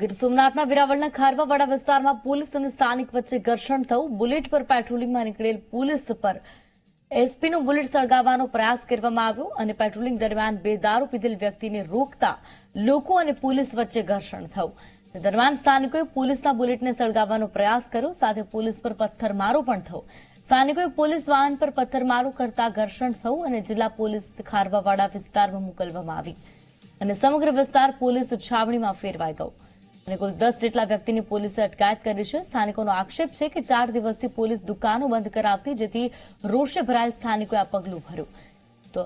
ગીર સોમનાથના વિરાવળના ખારવાવાડા વિસ્તારમાં પોલીસ અને સ્થાનિક વચ્ચે ઘર્ષણ થયું. બુલેટ પર પેટ્રોલિંગમાં નીકળેલ પોલીસ પર એસપીનું બુલેટ સળગાવવાનો પ્રયાસ કરવામાં આવ્યો અને પેટ્રોલિંગ દરમિયાન બે દારૂ પીધેલ વ્યક્તિને રોકતા લોકો અને પોલીસ વચ્ચે ઘર્ષણ થયું. દરમિયાન સ્થાનિકોએ પોલીસના બુલેટને સળગાવવાનો પ્રયાસ કર્યો, સાથે પોલીસ પર પથ્થરમારો પણ થયો. સ્થાનિકોએ પોલીસ વાહન પર પથ્થરમારો કરતા ઘર્ષણ થયું અને જિલ્લા પોલીસ ખારવાવાડા વિસ્તારમાં મોકલવામાં આવી. અને સમગ્ર વિસ્તાર પોલીસ છાવણીમાં ફેરવાઈ ગયો. અને કુલ દસ જેટલા વ્યક્તિની પોલીસે અટકાયત કરી છે. સ્થાનિકોનો આક્ષેપ છે કે ચાર દિવસથી પોલીસ દુકાનો બંધ કરાવતી, જેથી રોષે ભરાયેલ સ્થાનિકોએ આ પગલું ભર્યું. તો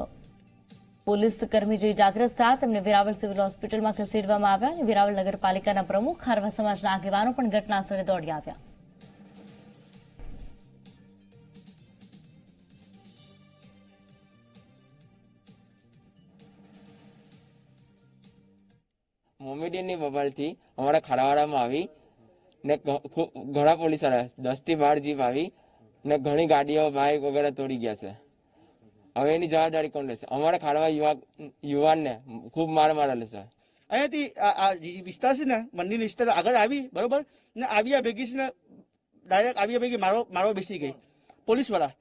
પોલીસ કર્મી જે જાગ્રત હતા તેમને વેરાવળ સિવિલ હોસ્પિટલમાં ખસેડવામાં આવ્યા અને વેરાવળ નગરપાલિકાના પ્રમુખ, ખારવા સમાજના આગેવાનો પણ ઘટના સ્થળે દોડી આવ્યા. મોમેડિયનની બબાલથી અમારા ખાડાવાડામાં આવી ને ઘણા પોલીસ આવ્યા દસથી બાર જીપ આવી ને ઘણી ગાડીઓ બાઇક વગેરે તોડી ગયા છે. હવે એની જવાબદારી કોણ લેશે? અમારા ખાડવા યુવા, યુવાનને ખૂબ માર મારેલો છે. અહીંયાથી આ વિસ્તાર છે ને, મંદિર વિસ્તાર આગળ આવી, બરોબર? ને આવ્યા ભેગી છે ને, ડાયરેક્ટ આવ્યા ભેગી મારો મારો બેસી ગઈ. પોલીસવાળા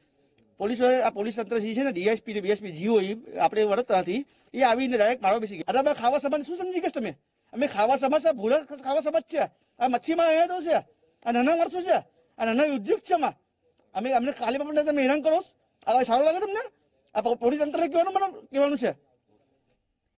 પોલીસ આ પોલીસ તંત્ર છે ને ડીએસપી ને બીએસપી જીઓ આપણે વડોદરાથી એ આવીને ડાયરેક્ટ મારો બેસી ગયા. અરે, ખાવા સમાજ શું સમજી ગયા તમે? અમે ખાવા સમાજ છે, ભૂલ ખાવા સમાજ છે. આ મચ્છીમાં અહીંયા તો છે, આ નાના માણસો છે, આ નાના ઉદ્યોગ છે માં અમે અમને કાલે પણ તમે હેરાન કરો સારું લાગે તમને? આ પોલીસ તંત્રને કહેવાનું મને કહેવાનું છે.